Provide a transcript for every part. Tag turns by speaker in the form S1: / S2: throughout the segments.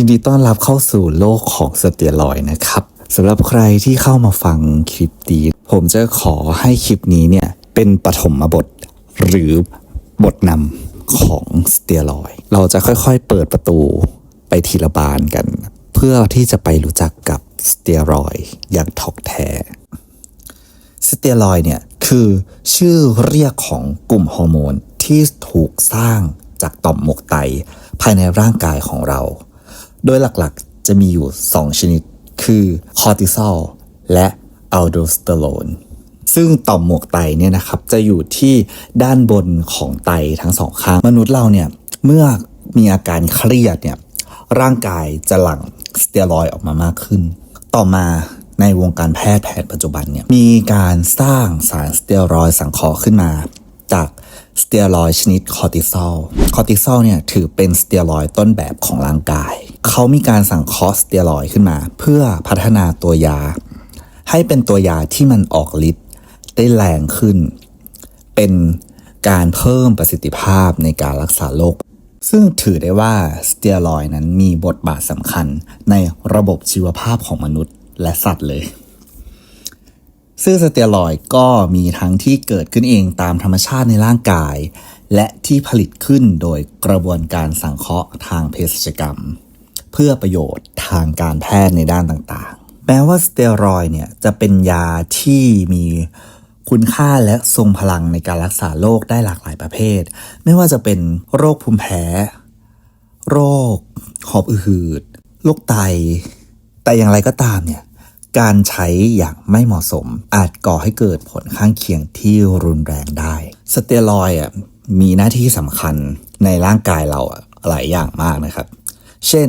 S1: ยินดีต้อนรับเข้าสู่โลกของสเตียรอยนะครับสำหรับใครที่เข้ามาฟังคลิปดีผมจะขอให้คลิปนี้เนี่ยเป็นปฐมบท หรือบทนำของสเตียรอย เราจะค่อยๆเปิดประตูไปทีละบานกัน เพื่อที่จะไปรู้จักกับสเตียรอยอย่างถอกแท้สเตียรอยเนี่ยคือชื่อเรียกของกลุ่มฮอร์โมนที่ถูกสร้างจากต่อมหมวกไตภายในร่างกายของเรา โดยหลักๆจะมีอยู่ 2 ชนิด คือคอร์ติซอลและอัลโดสเตอโรนซึ่งต่อมหมวกไตเนี่ยนะครับจะอยู่ที่ด้านบนของไตทั้งสองข้าง มนุษย์เราเนี่ยเมื่อมีอาการเครียดเนี่ยร่างกายจะหลั่งสเตียรอยออกมามากขึ้น ต่อมาในวงการแพทย์แผนปัจจุบันเนี่ยมีการสร้างสารสเตียรอยสังเคราะห์ขึ้นมา จากสเตียรอยชนิดคอร์ติซอล คอร์ติซอลเนี่ยถือเป็นสเตียรอยต้นแบบของร่างกาย เขามีการสั่งคราะห์สเตียรอยขึ้นมา เพื่อพัฒนาตัวยา ให้เป็นตัวยาที่มันออกฤทธิ์ได้แรงขึ้น เป็นการเพิ่มประสิทธิภาพในการรักษาโรคซึ่งถือได้ว่าสเตียรอยนั้นมีบทบาทสำคัญในระบบชีวภาพของมนุษย์และสัตว์เลย ซึ่งสเตียรอยก็มีทั้งที่เกิดขึ้นเองตามธรรมชาติในร่างกาย และที่ผลิตขึ้นโดยกระบวนการสังเคราะห์ทางเภสัชกรรม เพื่อประโยชน์ทางการแพทย์ในด้านต่างๆ แม้ว่าสเตียรอยเนี่ยจะเป็นยาที่มีคุณค่าและทรงพลังในการรักษาโรคได้หลากหลายประเภท ไม่ว่าจะเป็นโรคภูมิแพ้ โรค หอบหืด โรคไต แต่อย่างไรก็ตามเนี่ย การใช้อย่างไม่เหมาะสม อาจก่อให้เกิดผลข้างเคียงที่รุนแรงได้ สเตียรอยอะมีหน้าที่สำคัญในร่างกายเราอะหลายอย่างมากนะครับ เช่น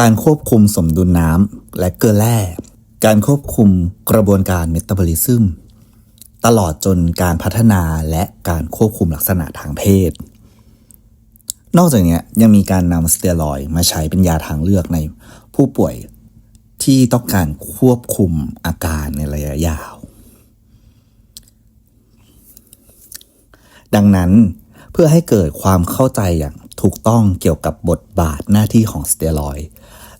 S1: การควบคุมสมดุลน้ำและเกลือแร่ การควบคุมกระบวนการเมตาบอลิซึม ตลอดจนการพัฒนาและการควบคุมลักษณะทางเพศ นอกจากนี้ยังมีการนำสเตียรอยมาใช้เป็นยาทางเลือกในผู้ป่วยที่ต้องการควบคุมอาการในระยะยาว ดังนั้นเพื่อให้เกิดความเข้าใจอย่าง ถูกต้องเกี่ยวกับบทบาทหน้าที่ของสเตียรอย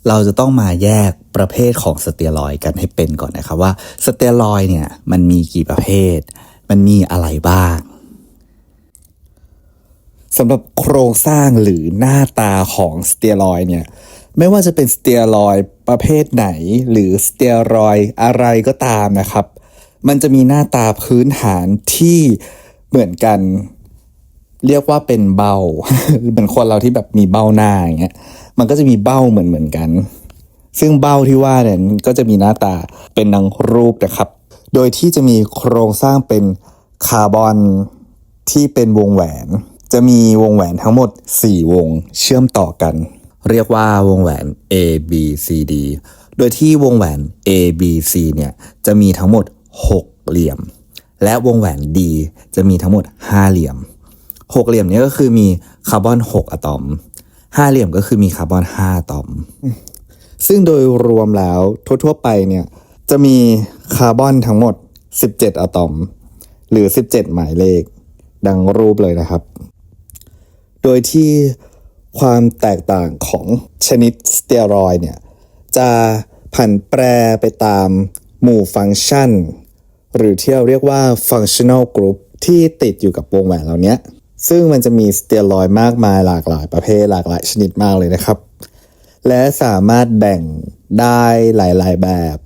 S1: เราจะต้องมาแยกประเภทของสเตียรอยกันให้เป็นก่อนนะครับว่าสเตียรอยเนี่ยมันมีกี่ประเภท มันมีอะไรบ้างสำหรับโครงสร้างหรือหน้าตาของสเตียรอยเนี่ยไม่ว่าจะเป็นสเตียรอยประเภทไหน หรือสเตียรอยอะไรก็ตามนะครับ มันจะมีหน้าตาพื้นฐานที่เหมือนกัน เรียกว่าเป็นเบ้าเหมือนคนเราที่แบบมีเบ้าหน้าอย่างเงี้ยมันก็จะมีเบ้าเหมือนเหมือนกัน ซึ่งเบ้าที่ว่าเนี่ยก็จะมีหน้าตาเป็นดังรูปนะครับ โดยที่จะมีโครงสร้างเป็นคาร์บอนที่เป็นวงแหวน จะมีวงแหวนทั้งหมด 4 วงเชื่อมต่อกัน เรียกว่าวงแหวน A B C D โดยที่วงแหวน A B C เนี่ยจะมีทั้งหมด 6 เหลี่ยม และวงแหวน D จะมีทั้งหมด 5 เหลี่ยม 6เหลี่ยมนี้ก็คือมีคาร์บอน6อะตอม5เหลี่ยมก็คือมีคาร์บอน5อะตอม ซึ่งโดยรวมแล้วทั่วๆไปเนี่ยจะมีคาร์บอนทั้งหมด 17 อะตอม หรือ 17 หมายเลข ดังรูปเลยนะครับ โดยที่ความแตกต่างของชนิดสเตียรอยเนี่ยจะผันแปรไปตามหมู่ฟังก์ชัน หรือที่เราเรียกว่า functional group ที่ติดอยู่กับวงแหวนเหล่านี้ ซึ่งมันจะมีสเตียรอยมากมายหลากหลายประเภทหลากหลายชนิดมากเลยนะครับ และสามารถแบ่งได้หลาย ๆ แบบ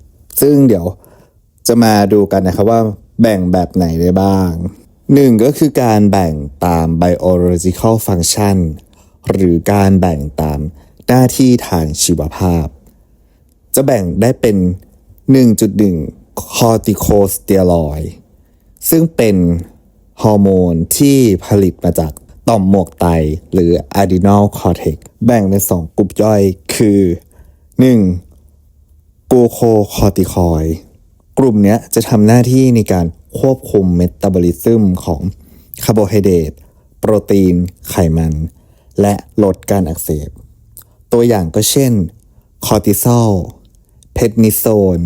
S1: ซึ่งเดี๋ยวจะมาดูกันนะครับว่าแบ่งแบบไหนได้บ้างหนึ่งก็คือการแบ่งตาม biological function หรือการแบ่งตามหน้าที่ทางชีวภาพ จะแบ่งได้เป็น 1.1 corticosteroid ซึ่งเป็น ฮอร์โมนที่ผลิตมาจากต่อมหมวกไตหรือ adrenal cortex แบ่งเป็น 2 กลุ่มย่อยคือ 1. กูโคคอร์ติคอยกลุ่มนี้จะทำหน้าที่ในการควบคุมเมตาบอลิซึมของคาร์โบไฮเดรตโปรตีน ไขมัน และลดการอักเสบ ตัวอย่างก็เช่น คอร์ติซอล เพดนิโซน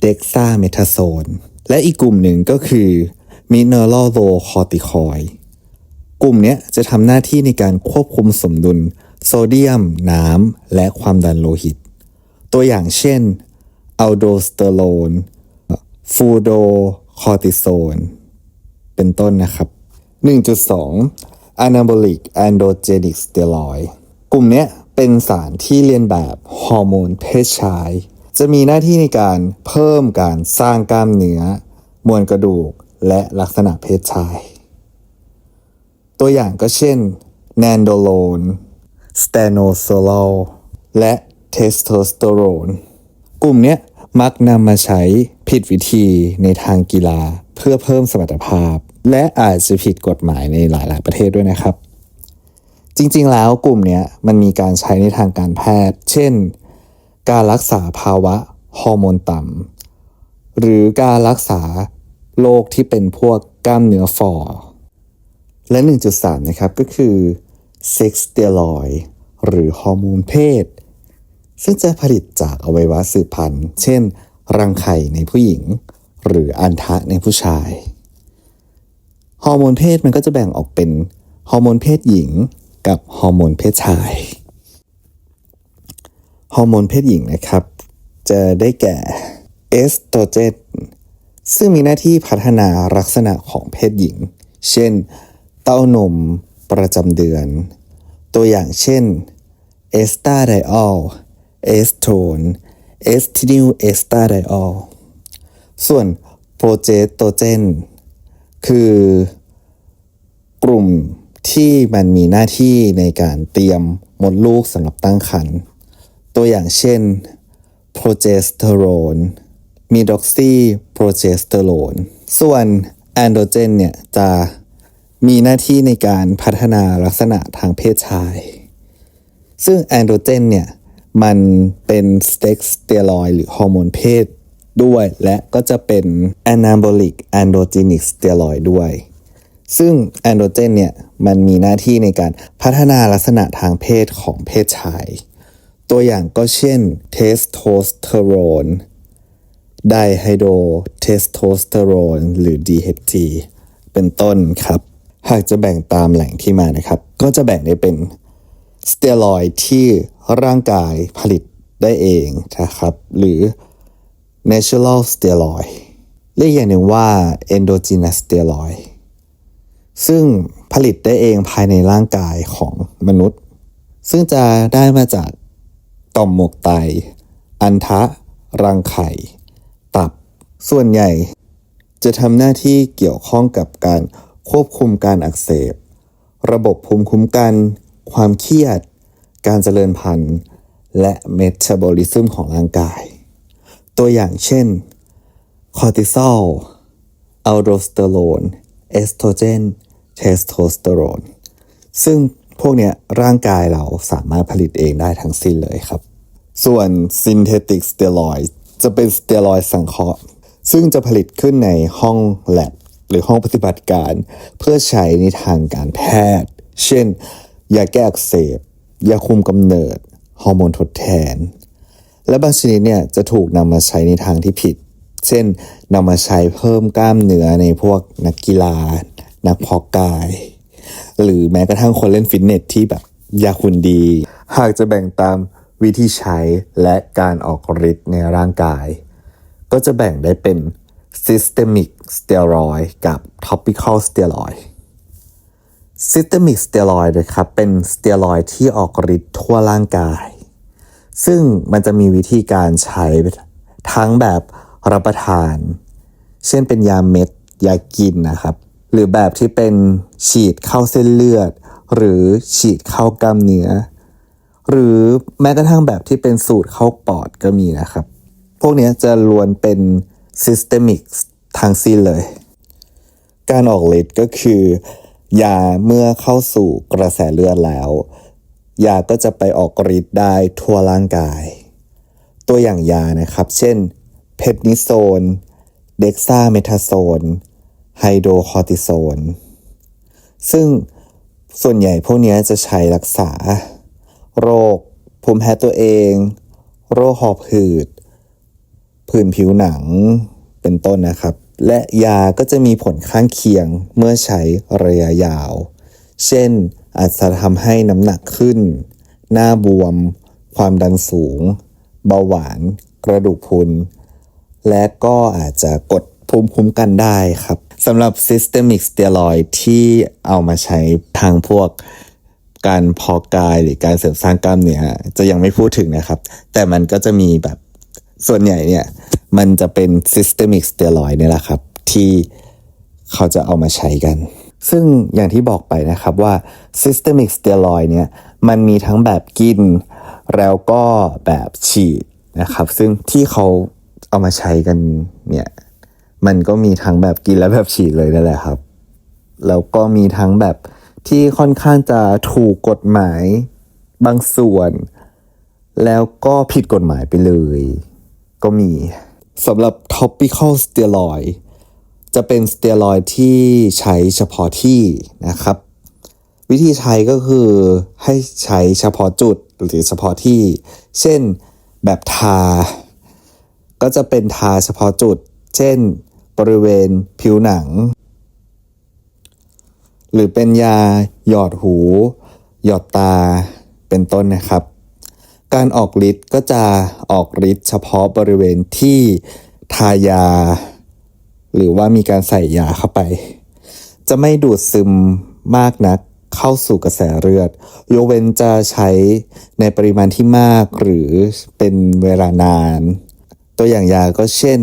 S1: เด็กซาเมทาโซน และอีกกลุ่มหนึ่งก็คือ มิเนอรัลโลคอติคอยกลุ่มเนี้ยจะทำหน้าที่ในการควบคุมสมดุล โซเดียม น้ำ และความดันโลหิต ตัวอย่างเช่นอัลโดสเตอโรนฟูโดคอติโซน เป็นต้นนะครับ 1.2 Anabolic Androgenic Steroid กลุ่มเนี้ยเป็นสารที่เรียนแบบฮอร์โมนเพศชาย จะมีหน้าที่ในการเพิ่มการสร้างกล้ามเนื้อ มวลกระดูก และลักษณะเพศชาย ตัวอย่างก็เช่นแนนโดโลนสเตโนโซลและเทสโทสเตอโรนกลุ่มเนี้ยมักนำมาใช้ผิดวิธีในทางกีฬาเพื่อเพิ่มสมรรถภาพ และอาจจะผิดกฎหมายในหลาย ๆ ประเทศด้วยนะครับ จริง ๆ แล้วกลุ่มเนี้ยมันมีการใช้ในทางการแพทย์ เช่น การรักษาภาวะฮอร์โมนต่ำหรือการรักษา โรคที่เป็นพวกกล้ามเนื้อฝ่อ และ 1.3 นะครับก็คือเซ็กสเตียรอยหรือฮอร์โมนเพศ ซึ่งจะผลิตจากอวัยวะสืบพันธุ์ เช่น รังไข่ในผู้หญิง หรืออันทะในผู้ชาย ฮอร์โมนเพศมันก็จะแบ่งออกเป็นฮอร์โมนเพศหญิงกับฮอร์โมนเพศชาย ฮอร์โมนเพศหญิงนะครับ จะได้แก่เอสโตรเจน ซึ่งมีหน้าที่พัฒนาลักษณะของเพศหญิง เช่น เต้านม ประจำเดือน ตัวอย่างเช่นเอสตาไดออลเอสโทนเอสทินิลเอสตาไดออลส่วนโปรเจสโตเจน คือกลุ่มที่มันมีหน้าที่ในการเตรียมมดลูกสำหรับตั้งครรภ์ตัวอย่างเช่นโปรเจสเตอโรน มีด็อกซีโปรเจสเตอโรนส่วนแอนโดรเจนเนี่ยจะมีหน้าที่ในการพัฒนาลักษณะทางเพศชาย ซึ่งแอนโดรเจนเนี่ยมันเป็นสเต็กสเตียรอยหรือฮอร์โมนเพศด้วยและก็จะเป็น anabolic androgenic steroid ด้วย ซึ่งแอนโดรเจนเนี่ยมันมีหน้าที่ในการพัฒนาลักษณะทางเพศของเพศชาย ตัวอย่างก็เช่นเทสโทสเตอโรน ไดไฮโดรเทสโทสเตอโรนหรือ DHT เป็นต้นครับ หากจะแบ่งตามแหล่งที่มานะครับ ก็จะแบ่งได้เป็นสเตียรอยที่ร่างกายผลิตได้เองนะครับ หรือ natural steroid เรียกอย่างหนึ่งว่า endogenous steroid ซึ่งผลิตได้เองภายในร่างกายของมนุษย์ ซึ่งจะได้มาจากต่อมหมวกไต อันทะ รังไข่ ส่วนใหญ่จะทำหน้าที่เกี่ยวข้องกับการควบคุมการอักเสบ ระบบภูมิคุ้มกัน ความเครียด การเจริญพันธุ์ และเมตาบอลิซึมของร่างกาย ตัวอย่างเช่น คอร์ติซอล อัลโดสเตอโรน เอสโตรเจน เทสโทสเตอโรน ซึ่งพวกเนี้ยร่างกายเราสามารถผลิตเองได้ทั้งสิ้นเลยครับ ส่วนซินเทติกสเตียรอยจะเป็นสเตียรอยสังเคราะห์ ซึ่งจะผลิตขึ้นในห้องแลบหรือห้องปฏิบัติการ เพื่อใช้ในทางการแพทย์ เช่น ยาแก้อักเสบ ยาคุมกำเนิด ฮอร์โมนทดแทน และบางชนิดเนี่ยจะถูกนำมาใช้ในทางที่ผิด เช่นนำมาใช้เพิ่มกล้ามเนื้อในพวกนักกีฬา นักพาะกาย หรือแม้กระทั่งคนเล่นฟิตเนสที่แบบยากหุ่นดี หากจะแบ่งตามวิธีใช้และการออกฤทธิ์ในร่างกาย ก็จะแบ่งได้เป็น systemic steroid กับ topical steroid systemic steroid นะครับเป็นสเตียรอยที่ออกฤทธิ์ทั่วร่างกาย ซึ่งมันจะมีวิธีการใช้ทั้งแบบรับประทาน เช่นเป็นยาเม็ด ยากินนะครับ หรือแบบที่เป็นฉีดเข้าเส้นเลือด หรือฉีดเข้ากล้ามเนื้อ หรือแม้กระทั่งแบบที่เป็นสูตรเข้าปอดก็มีนะครับ วกนี้จะล้วนเป็น systemic ทางสิ้นเลย การออกฤทธิ์ก็คือยาเมื่อเข้าสู่กระแสเลือดแล้วยาก็จะไปออกฤทธิ์ได้ทั่วร่างกาย ตัวอย่างยานะครับ เช่น เพดนิโซน เด็กซาเมทาโซน ไฮโดรคอร์ติโซน ซึ่งส่วนใหญ่พวกนี้จะใช้รักษา โรค ภูมิแพ้ตัวเอง โรคหอบหืด ผื่นผิวหนังเป็นต้นนะครับ และยาก็จะมีผลข้างเคียงเมื่อใช้ระยะยาว เช่นอาจจะทำให้น้ำหนักขึ้น หน้าบวม ความดันสูง เบาหวาน กระดูกพรุน และก็อาจจะกดภูมิคุ้มกันได้ครับสำหรับ systemic steroid ที่เอามาใช้ทางพวกการพอกายหรือการเสริมสร้างกล้ามเนื้อจะยังไม่พูดถึงนะครับ แต่มันก็จะมีแบบ ส่วนใหญ่เนี่ยมันจะเป็น systemic steroid เนี่ยแหละครับ ที่เขาจะเอามาใช้กัน ซึ่งอย่างที่บอกไปนะครับว่า systemic steroid เนี่ยมันมีทั้งแบบกิน แล้วก็แบบฉีดนะครับ ซึ่งที่เขาเอามาใช้กันเนี่ยมันก็มีทั้งแบบกินและแบบฉีดเลยนั่นแหละครับ แล้วก็มีทั้งแบบที่ค่อนข้างจะถูกกฎหมายบางส่วน แล้วก็ผิดกฎหมายไปเลย ก็มีสำหรับ topical steroid จะเป็นสเตียรอยที่ใช้เฉพาะที่นะครับ วิธีใช้ก็คือให้ใช้เฉพาะจุดหรือเฉพาะที่ เช่นแบบทา ก็จะเป็นทาเฉพาะจุด เช่น บริเวณผิวหนัง หรือเป็นยาหยอดหู หยอดตาเป็นต้นนะครับ การออกฤทธิ์ก็จะออกฤทธิ์เฉพาะบริเวณที่ทายา หรือว่ามีการใส่ยาเข้าไป จะไม่ดูดซึมมากนักเข้าสู่กระแสเลือดยกเว้นจะใช้ในปริมาณที่มากหรือเป็นเวลานาน ตัวอย่างยาก็เช่น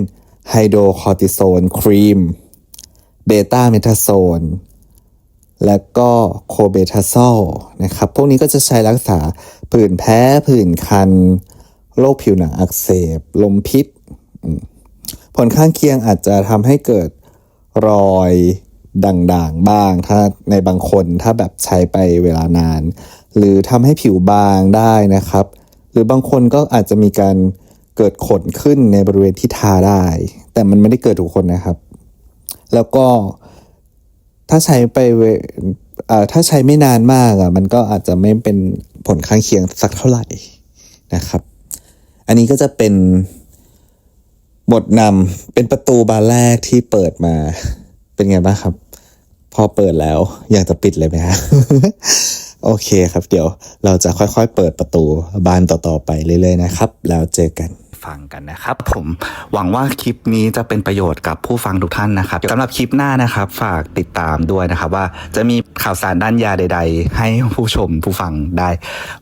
S1: ไฮโดรคอร์ติโซนครีมเบต้าเมทาโซนและก็โคเบทาซอลนะครับ พวกนี้ก็จะใช้รักษา ผื่นแพ้ผื่นคัน โรคผิวหนังอักเสบ ลมพิษ ผลข้างเคียงอาจจะทำให้เกิดรอยด่างๆบ้าง ถ้าในบางคนถ้าแบบใช้ไปเวลานาน หรือทำให้ผิวบางได้นะครับ หรือบางคนก็อาจจะมีการเกิดขนขึ้นในบริเวณที่ทาได้ แต่มันไม่ได้เกิดทุกคนนะครับ แล้วก็ถ้าใช้ไปเว่าถ้าใช้ไม่นานมากอะมันก็อาจจะไม่เป็น ผลข้างเคียงสักเท่าไหร่นะครับ อันนี้ก็จะเป็นบทนำเป็นประตูบานแรกที่เปิดมา เป็นไงบ้างครับ พอเปิดแล้วอยากจะปิดเลยไหมฮะโอเคครับ เดี๋ยวเราจะค่อยๆ เปิดประตูบานต่อๆไปเรื่อยๆนะครับ แล้วเจอกัน
S2: ฟังกันนะครับ ผมหวังว่าคลิปนี้จะเป็นประโยชน์กับผู้ฟังทุกท่านนะครับสำหรับคลิปหน้านะครับ ฝากติดตามด้วยนะครับ ว่าจะมีข่าวสารด้านยาใด ๆ ให้ผู้ชมผู้ฟังได้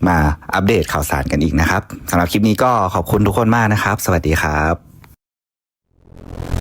S2: มาอัปเดตข่าวสารกันอีกนะครับสำหรับคลิปนี้ก็ขอบคุณทุกคนมากนะครับ สวัสดีครับ